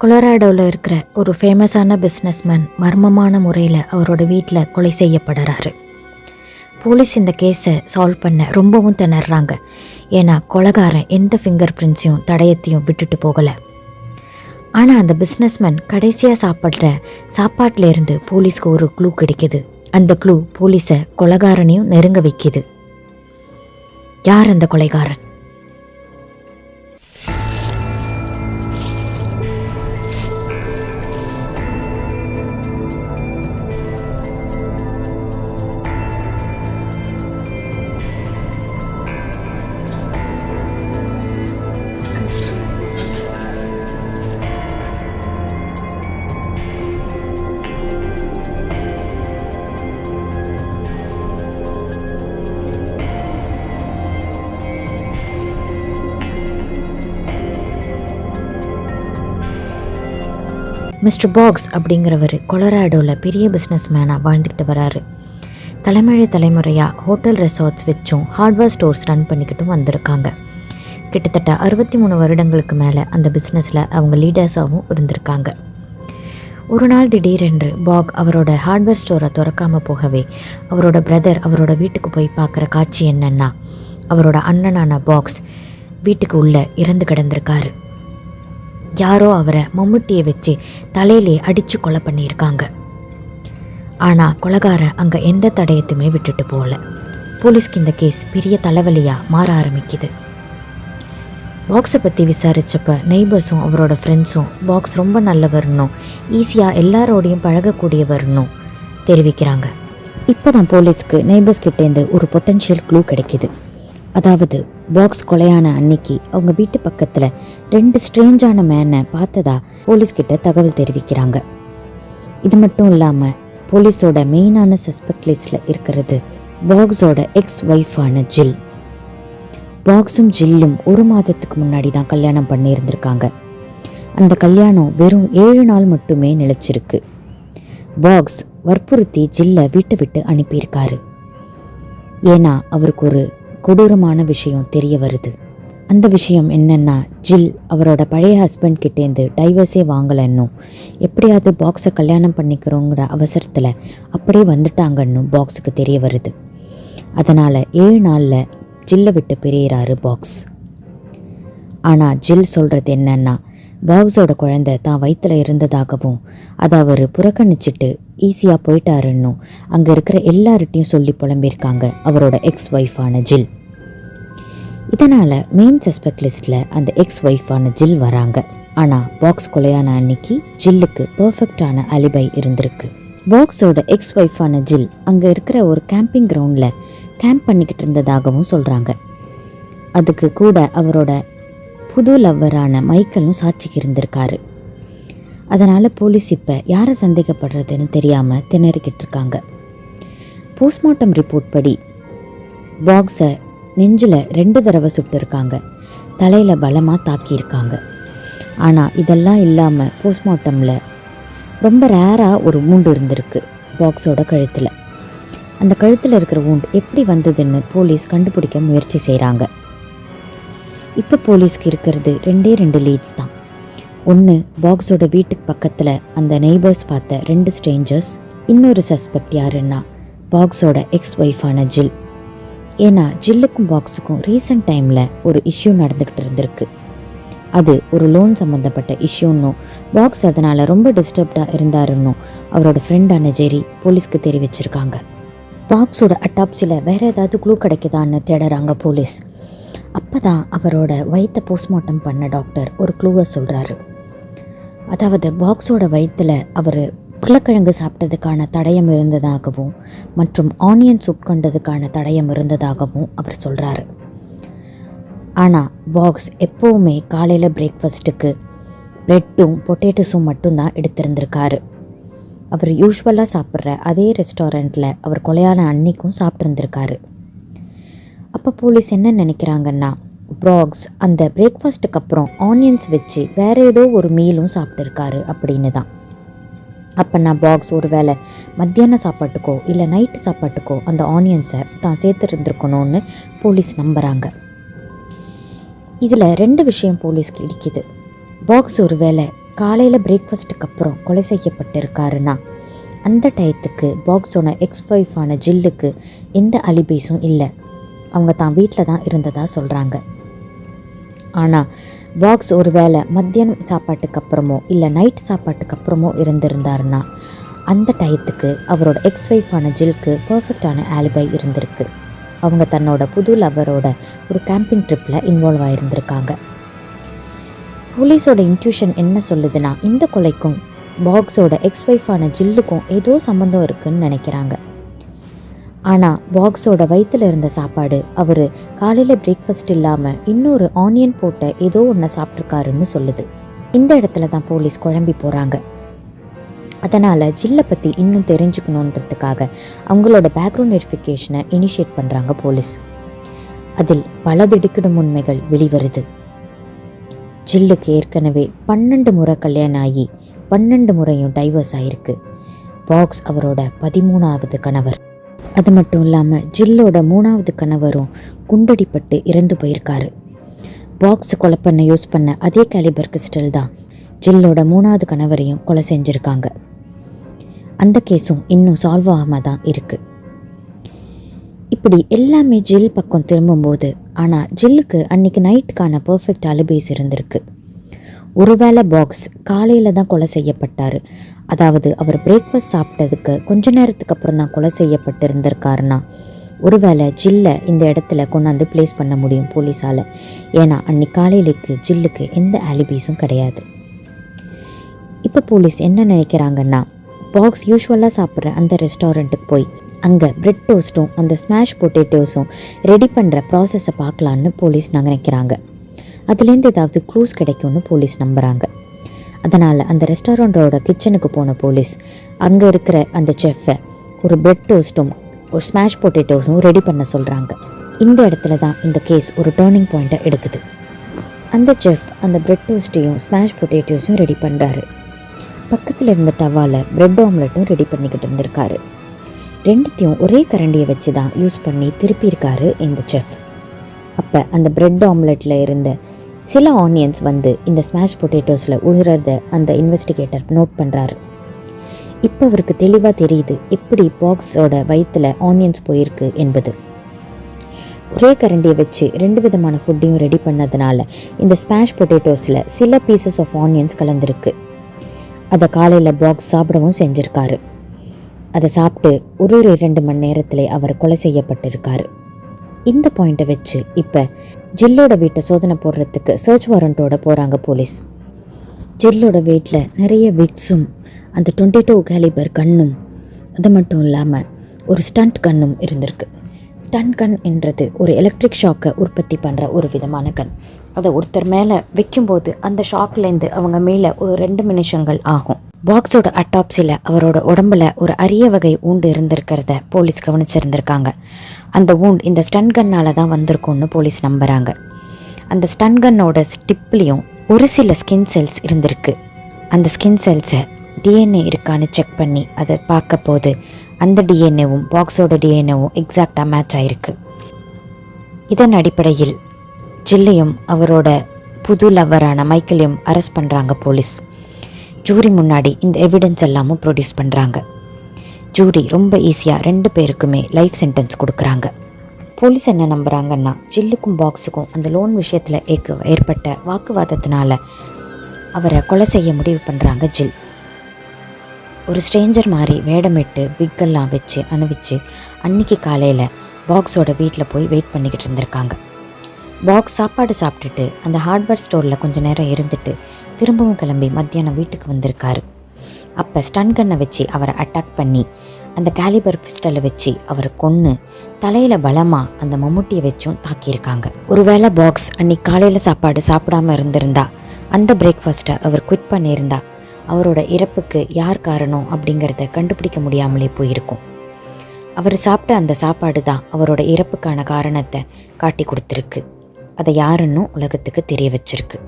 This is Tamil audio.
கொலராடோவில் இருக்கிற ஒரு ஃபேமஸான பிஸ்னஸ்மேன் மர்மமான முறையில் அவரோட வீட்டில் கொலை செய்யப்படுறாரு. போலீஸ் இந்த கேஸை சால்வ் பண்ண ரொம்பவும் திணறாங்க. ஏன்னா கொலகாரன் எந்த ஃபிங்கர் பிரிண்ட்ஸையும் தடயத்தையும் விட்டுட்டு போகலை. ஆனால் அந்த பிஸ்னஸ்மேன் கடைசியாக சாப்பிட்ற சாப்பாட்டில் இருந்து போலீஸ்க்கு ஒரு க்ளூ கிடைக்குது. அந்த க்ளூ போலீஸை கொலகாரனையும் நெருங்க வைக்குது. யார் அந்த கொலைகாரன்? மிஸ்டர் பாக்ஸ் அப்படிங்கிறவர் கொலராடோவில் பெரிய பிஸ்னஸ் மேனாக வாழ்ந்துக்கிட்டு வராரு. தலைமுறை தலைமுறையாக ஹோட்டல் ரெசார்ட்ஸ் வச்சும் ஹார்ட்வேர் ஸ்டோர்ஸ் ரன் பண்ணிக்கிட்டும் வந்திருக்காங்க. கிட்டத்தட்ட அறுபத்தி மூணு வருடங்களுக்கு மேலே அந்த பிஸ்னஸில் அவங்க லீடர்ஸாகவும் இருந்திருக்காங்க. ஒரு நாள் திடீரென்று பாக் அவரோட ஹார்ட்வேர் ஸ்டோரை திறக்காமல் போகவே அவரோட பிரதர் அவரோட வீட்டுக்கு போய் பார்க்குற காட்சி என்னன்னா அவரோட அண்ணனான பாக்ஸ் வீட்டுக்கு உள்ளே இறந்து கிடந்திருக்காரு. யாரோ அவரை மம்முட்டியை வச்சு தலையிலே அடித்து கொலை பண்ணியிருக்காங்க. ஆனால் கொலகாரன் அங்கே எந்த தடயத்துமே விட்டுட்டு போகல. போலீஸ்க்கு இந்த கேஸ் பெரிய தலைவலியாக மாற ஆரம்பிக்குது. பாக்ஸை பற்றி விசாரித்தப்ப நெய்பர்ஸும் அவரோட ஃப்ரெண்ட்ஸும் பாக்ஸ் ரொம்ப நல்லவர்னும் ஈஸியாக எல்லாரோடையும் பழகக்கூடியவர்னும் தெரிவிக்கிறாங்க. இப்போ தான் போலீஸ்க்கு நெய்பர்ஸ் கிட்டேருந்து ஒரு பொட்டன்ஷியல் க்ளூ கிடைக்குது. அதாவது பாக்ஸ் கொலையான அன்னைக்கு அவங்க வீட்டு பக்கத்தில் ரெண்டு ஸ்ட்ரேஞ்சான மேனை பார்த்ததா போலீஸ்கிட்ட தகவல் தெரிவிக்கிறாங்க. இது மட்டும் இல்லாமல் போலீஸோட மெயினான சஸ்பெக்ட் லிஸ்ட்டில் இருக்கிறது பாக்ஸோட எக்ஸ் ஒய்ஃபான ஜில். பாக்ஸும் ஜில்லும் ஒரு மாதத்துக்கு முன்னாடி தான் கல்யாணம் பண்ணியிருந்திருக்காங்க. அந்த கல்யாணம் வெறும் ஏழு நாள் மட்டுமே நிலைச்சிருக்கு. பாக்ஸ் வற்புறுத்தி ஜில்லை வீட்டை விட்டு அனுப்பியிருக்காரு. ஏன்னா அவருக்கு ஒரு கொடூரமான விஷயம் தெரிய வருது. அந்த விஷயம் என்னன்னா ஜில் அவரோட பழைய ஹஸ்பண்ட் கிட்டேருந்து டைவர்ஸே வாங்கலைன்னும் எப்படியாவது பாக்ஸை கல்யாணம் பண்ணிக்கிறோங்கிற அவசரத்தில் அப்படியே வந்துட்டாங்கன்னும் பாக்ஸுக்கு தெரிய வருது. அதனால் ஏழு நாளில் ஜில்லை விட்டு பிரியறாரு பாக்ஸ் ஆனால் ஜில் சொல்கிறது என்னன்னா பாக்ஸோட குழந்தை தான் வயிற்றில் இருந்ததாகவும் அதை அவர் புறக்கணிச்சிட்டு ஈஸியாக போயிட்டாருன்னும் அங்கே இருக்கிற எல்லார்கிட்டையும் சொல்லி புலம்பியிருக்காங்க அவரோட எக்ஸ் ஒய்ஃபான ஜில். இதனால் மெயின் சஸ்பெக்ட் லிஸ்ட்டில் அந்த எக்ஸ் ஒய்ஃபான ஜில் வராங்க. ஆனால் பாக்ஸ் கொலையான அன்னைக்கு ஜில்லுக்கு பர்ஃபெக்டான அலிபை இருந்திருக்கு. பாக்ஸோட எக்ஸ் ஒய்ஃபான ஜில் அங்கே இருக்கிற ஒரு கேம்பிங் கிரவுண்டில் கேம்ப் பண்ணிக்கிட்டு இருந்ததாகவும் சொல்கிறாங்க அதுக்கு கூட அவரோட புது லவ்வரான மைக்கேலும் சாட்சிக்கு இருந்திருக்காரு. அதனால் போலீஸ் இப்போ யாரை சந்தேகப்படுறதுன்னு தெரியாமல் திணறிக்கிட்டு இருக்காங்க. போஸ்ட்மார்ட்டம் ரிப்போர்ட் படி பாக்ஸை நெஞ்சில் ரெண்டு தடவை சுட்டிருக்காங்க. தலையில் பலமாக தாக்கியிருக்காங்க. ஆனால் இதெல்லாம் இல்லாமல் போஸ்ட்மார்ட்டமில் ரொம்ப ரேராக ஒரு ஊண்டு இருந்திருக்கு பாக்ஸோட கழுத்தில். அந்த கழுத்தில் இருக்கிற ஊண்டு எப்படி வந்ததுன்னு போலீஸ் கண்டுபிடிக்க முயற்சி செய்கிறாங்க இப்போ போலீஸ்க்கு இருக்கிறது ரெண்டே ரெண்டு லீட்ஸ் தான். ஒன்று பாக்ஸோட வீட்டுக்கு பக்கத்தில் அந்த நெய்பர்ஸ் பார்த்த ரெண்டு ஸ்ட்ரேஞ்சர்ஸ் இன்னொரு சஸ்பெக்ட் யாருன்னா பாக்ஸோட எக்ஸ் ஒய்ஃபான ஜில். ஏன்னா ஜில்லுக்கும் பாக்ஸுக்கும் ரீசன்ட் டைமில் ஒரு இஷ்யூ நடந்துக்கிட்டு இருந்திருக்கு. அது ஒரு லோன் சம்மந்தப்பட்ட இஷ்யூன்னும் பாக்ஸ் அதனால் ரொம்ப டிஸ்டர்ப்டாக இருந்தாருன்னும் அவரோட ஃப்ரெண்டான ஜெரி போலீஸ்க்கு தெரிவிச்சிருக்காங்க. பாக்ஸோட அட்டாப்சியில் வேற ஏதாவது க்ளூ கிடைக்குதான்னு தேடுறாங்க போலீஸ். அப்போ தான் அவரோட வயிற்றை போஸ்ட்மார்ட்டம் பண்ண டாக்டர் ஒரு க்ளூவை சொல்கிறாரு அதாவது பாக்ஸோட வயிற்றில் அவர் உருளைக்கிழங்கு சாப்பிட்டதுக்கான தடயம் இருந்ததாகவும் மற்றும் ஆனியன்ஸ் உட்கொண்டதுக்கான தடயம் இருந்ததாகவும் அவர் சொல்கிறாரு ஆனால் பாக்ஸ் எப்போவுமே காலையில் பிரேக்ஃபாஸ்ட்டுக்கு ப்ரெட்டும் பொட்டேட்டோஸும் மட்டும்தான் எடுத்திருந்திருக்காரு. அவர் யூஸ்வலாக சாப்பிட்ற அதே ரெஸ்டாரண்ட்டில் அவர் கொலையான அன்னைக்கும் சாப்பிட்ருந்துருக்காரு அப்போ போலீஸ் என்ன நினைக்கிறாங்கன்னா ப்ராக்ஸ் அந்த பிரேக்ஃபாஸ்ட்டுக்கு அப்புறம் ஆனியன்ஸ் வச்சு வேற ஏதோ ஒரு மீலும் சாப்பிட்ருக்காரு அப்படின்னு தான். அப்போ நான் பாக்ஸ் ஒரு வேளை மத்தியான சாப்பாட்டுக்கோ இல்லை நைட்டு சாப்பாட்டுக்கோ அந்த ஆனியன்ஸை தான் சேர்த்துருந்துருக்கணும்னு போலீஸ் நம்புகிறாங்க இதில் ரெண்டு விஷயம் போலீஸ்க்கு இடிக்குது. பாக்ஸ் ஒரு வேளை காலையில் பிரேக்ஃபாஸ்ட்டுக்கு அப்புறம் கொலை செய்யப்பட்டிருக்காருன்னா அந்த டயத்துக்கு பாக்ஸோட எக்ஸ் ஒய்ஃபான ஜில்லுக்கு எந்த அலிபேஸும் இல்லை. அவங்க தான் வீட்டில் தான் இருந்ததாக சொல்கிறாங்க ஆனால் பாக்ஸ் ஒரு வேளை மத்தியானம் சாப்பாட்டுக்கு அப்புறமோ இல்லை நைட் சாப்பாட்டுக்கு அப்புறமோ இருந்திருந்தாருன்னா அந்த டயத்துக்கு அவரோட எக்ஸ் ஒய்ஃபான ஜில்க்கு பர்ஃபெக்டான ஆலிபை இருந்திருக்கு. அவங்க தன்னோட புது லவரோட ஒரு கேம்பிங் ட்ரிப்பில் இன்வால்வ் ஆகியிருந்திருக்காங்க போலீஸோட இன்ட்யூஷன் என்ன சொல்லுதுன்னா இந்த கொலைக்கும் பாக்ஸோட எக்ஸ் ஒய்ஃபான ஜில்லுக்கும் ஏதோ சம்மந்தம் இருக்குன்னு நினைக்கிறாங்க. ஆனால் பாக்ஸோட வயிற்றில் இருந்த சாப்பாடு. அவர் காலையில் பிரேக்ஃபாஸ்ட் இல்லாமல் இன்னொரு ஆனியன் போட்ட ஏதோ ஒன்று சாப்பிட்ருக்காருன்னு சொல்லுது. இந்த இடத்துல தான் போலீஸ் குழம்பி போகிறாங்க அதனால் ஜில்லை பற்றி இன்னும் தெரிஞ்சுக்கணுன்றதுக்காக அவங்களோட பேக்ரவுண்ட் வெரிஃபிகேஷனை இனிஷியேட் பண்ணுறாங்க போலீஸ். அதில் பல திடுக்கிடும் உண்மைகள் வெளிவருது. ஜில்லுக்கு ஏற்கனவே பன்னெண்டு முறை கல்யாணம் ஆகி பன்னெண்டு முறையும் டைவர்ஸ் ஆகிருக்கு பாக்ஸ் அவரோட பதிமூணாவது கணவர். அது மட்டும் இல்லாமல் ஜில்லோட மூணாவது கணவரும் குண்டடிப்பட்டு இறந்து போயிருக்காரு. பாக்ஸ் கொலை பண்ண யூஸ் பண்ண அதே கேலிபர் கிறிஸ்டல் தான் ஜில்லோட மூணாவது கணவரையும் கொலை செஞ்சுருக்காங்க. அந்த கேஸும் இன்னும் சால்வ் ஆகாம தான் இருக்குது இப்படி எல்லாமே ஜில் பக்கம் திரும்பும்போது ஆனால் ஜில்லுக்கு அன்னைக்கு நைட்டுக்கான பர்ஃபெக்ட் அலிபேஸ் இருந்திருக்கு. ஒருவேளை பாக்ஸ் காலையில் தான் கொலை செய்யப்பட்டார். அதாவது அவர் பிரேக்ஃபாஸ்ட் சாப்பிட்டதுக்கு கொஞ்ச நேரத்துக்கு அப்புறம் தான் கொலை செய்யப்பட்டு இருந்திருக்காருன்னா ஒருவேளை ஜில்லை இந்த இடத்துல கொண்டாந்து ப்ளேஸ் பண்ண முடியும் போலீஸால். ஏன்னா அன்னைக்கு காலையிலேக்கு ஜில்லுக்கு எந்த ஆலிபீஸும் கிடையாது. இப்போ போலீஸ் என்ன நினைக்கிறாங்கன்னா பாக்ஸ் யூஸ்வலாக சாப்பிட்ற அந்த ரெஸ்டாரண்ட்டுக்கு போய் அங்கே பிரெட் டோஸ்ட்டும் அந்த ஸ்மாஷ் பொட்டேட்டோஸும் ரெடி பண்ணுற ப்ராசஸை பார்க்கலான்னு போலீஸ் நினைக்கிறாங்க. அதுலேருந்து ஏதாவது க்ளூஸ் கிடைக்கும்னு போலீஸ் நம்புகிறாங்க அதனால் அந்த ரெஸ்டாரண்ட்டோட கிச்சனுக்கு போன போலீஸ் அங்கே இருக்கிற அந்த செஃப்பை ஒரு பிரெட் டோஸ்ட்டும் ஒரு ஸ்மாஷ் பொட்டேட்டோஸும் ரெடி பண்ண சொல்கிறாங்க இந்த இடத்துல தான் இந்த கேஸ் ஒரு டேர்னிங் பாயிண்ட்டை எடுக்குது. அந்த செஃப் அந்த பிரெட் டோஸ்ட்டையும் ஸ்மாஷ் பொட்டேட்டோஸும் ரெடி பண்ணுறாரு பக்கத்தில் இருந்த டவாவில் பிரெட் ஆம்லெட்டும் ரெடி பண்ணிக்கிட்டு இருந்திருக்காரு. ரெண்டுத்தையும் ஒரே கரண்டியை வச்சு தான் யூஸ் பண்ணி திருப்பியிருக்காரு இந்த செஃப் அப்போ அந்த பிரெட் ஆம்லெட்டில் இருந்த சில ஆனியன்ஸ் வந்து இந்த ஸ்மாஷ் பொட்டேட்டோஸில் உழுறத அந்த இன்வெஸ்டிகேட்டர் நோட் பண்ணுறாரு இப்போ அவருக்கு தெளிவாக தெரியுது எப்படி பாக்ஸோட வயிற்றில் ஆனியன்ஸ் போயிருக்கு என்பது. ஒரே கரண்டியை வச்சு ரெண்டு விதமான ஃபுட்டையும் ரெடி பண்ணதுனால இந்த ஸ்மாஷ் பொட்டேட்டோஸில் சில பீசஸ் ஆஃப் ஆனியன்ஸ் கலந்துருக்கு. அதை காலையில் பாக்ஸ் சாப்பிடவும் செஞ்சுருக்காரு. அதை சாப்பிட்டு ஒரு ஒரு இரண்டு மணி நேரத்திலே அவர் கொலை செய்யப்பட்டிருக்காரு. இந்த பாயிண்ட்டை வச்சு இப்போ ஜில்லோட வீட்டை சோதனை போடுறதுக்கு சர்ச் வாரண்ட்டோட போகிறாங்க போலீஸ். ஜில்லோட வீட்டில் நிறைய விக்ஸும் அந்த டுவெண்ட்டி டூ கேலிபர் கன்னும் அது மட்டும் இல்லாமல் ஒரு ஸ்டண்ட் கன்னும் இருந்திருக்கு. ஸ்டண்ட் கன் என்றது ஒரு எலக்ட்ரிக் ஷாக்கை உற்பத்தி பண்ணுற ஒரு விதமான கன் அதை ஒருத்தர் மேலே வைக்கும்போது அந்த ஷாக்லேருந்து அவங்க மேலே ஒரு ரெண்டு நிமிஷங்கள் ஆகும். பாக்ஸோட அட்டாப்சியில் அவரோட உடம்புல ஒரு அரிய வகை ஊண்டு இருந்திருக்கிறத போலீஸ் கவனிச்சிருந்திருக்காங்க. அந்த ஊண்ட் இந்த ஸ்டன் கன்னால் தான் வந்திருக்கும்னு போலீஸ் நம்புகிறாங்க அந்த ஸ்டன் கன்னோட ஸ்டிப்லேயும் ஒரு சில ஸ்கின் செல்ஸ் இருந்திருக்கு. அந்த ஸ்கின் செல்ஸை டிஎன்ஏ இருக்கான்னு செக் பண்ணி அதை பார்க்க போது அந்த டிஎன்ஏவும் பாக்ஸோட டிஎன்ஏவும் எக்ஸாக்டாக மேட்ச் ஆயிருக்கு. இதன் அடிப்படையில் ஜில்லையும் அவரோட புது லவ்வரான மைக்கேலையும் அரெஸ்ட் பண்ணுறாங்க போலீஸ். ஜூரி முன்னாடி இந்த எவிடன்ஸ் எல்லாமும் ப்ரொடியூஸ் பண்ணுறாங்க ஜூரி ரொம்ப ஈஸியாக ரெண்டு பேருக்குமே லைஃப் சென்டென்ஸ் கொடுக்குறாங்க. போலீஸ் என்ன நம்புகிறாங்கன்னா ஜில்லுக்கும் பாக்ஸுக்கும் அந்த லோன் விஷயத்தில் ஏற்க ஏற்பட்ட வாக்குவாதத்தினால அவரை கொலை செய்ய முடிவு பண்ணுறாங்க ஜில். ஒரு ஸ்ட்ரேஞ்சர் மாதிரி வேடமிட்டு விக்கெல்லாம் வச்சு அணிவிச்சு அன்னைக்கு காலையில் பாக்ஸோட வீட்டில் போய் வெயிட் பண்ணிக்கிட்டு இருந்திருக்காங்க. பாக்ஸ் சாப்பாடு சாப்பிட்டுட்டு அந்த ஹார்ட்வேர் ஸ்டோரில் கொஞ்சம் நேரம் இருந்துட்டு திரும்பவும் கிளம்பி மத்தியானம் வீட்டுக்கு வந்திருக்காரு. அப்போ ஸ்டன் கன்னை வச்சு அவரை அட்டாக் பண்ணி அந்த கேலிபர் பிஸ்டலை வச்சு அவரை கொன்று தலையில் பலமாக அந்த மம்முட்டியை வச்சும் தாக்கியிருக்காங்க. ஒருவேளை பாக்ஸ் அன்னைக்கு காலையில் சாப்பாடு சாப்பிடாம இருந்திருந்தா அந்த பிரேக்ஃபாஸ்ட்டை அவர் குவிட் பண்ணியிருந்தா அவரோட இறப்புக்கு யார் காரணம் அப்படிங்கிறத கண்டுபிடிக்க முடியாமலே போயிருக்கும். அவர் சாப்பிட்ட அந்த சாப்பாடு தான் அவரோட இறப்புக்கான காரணத்தை காட்டி கொடுத்துருக்கு. அதை யாருன்னும் உலகத்துக்கு தெரிய வச்சிருக்கு.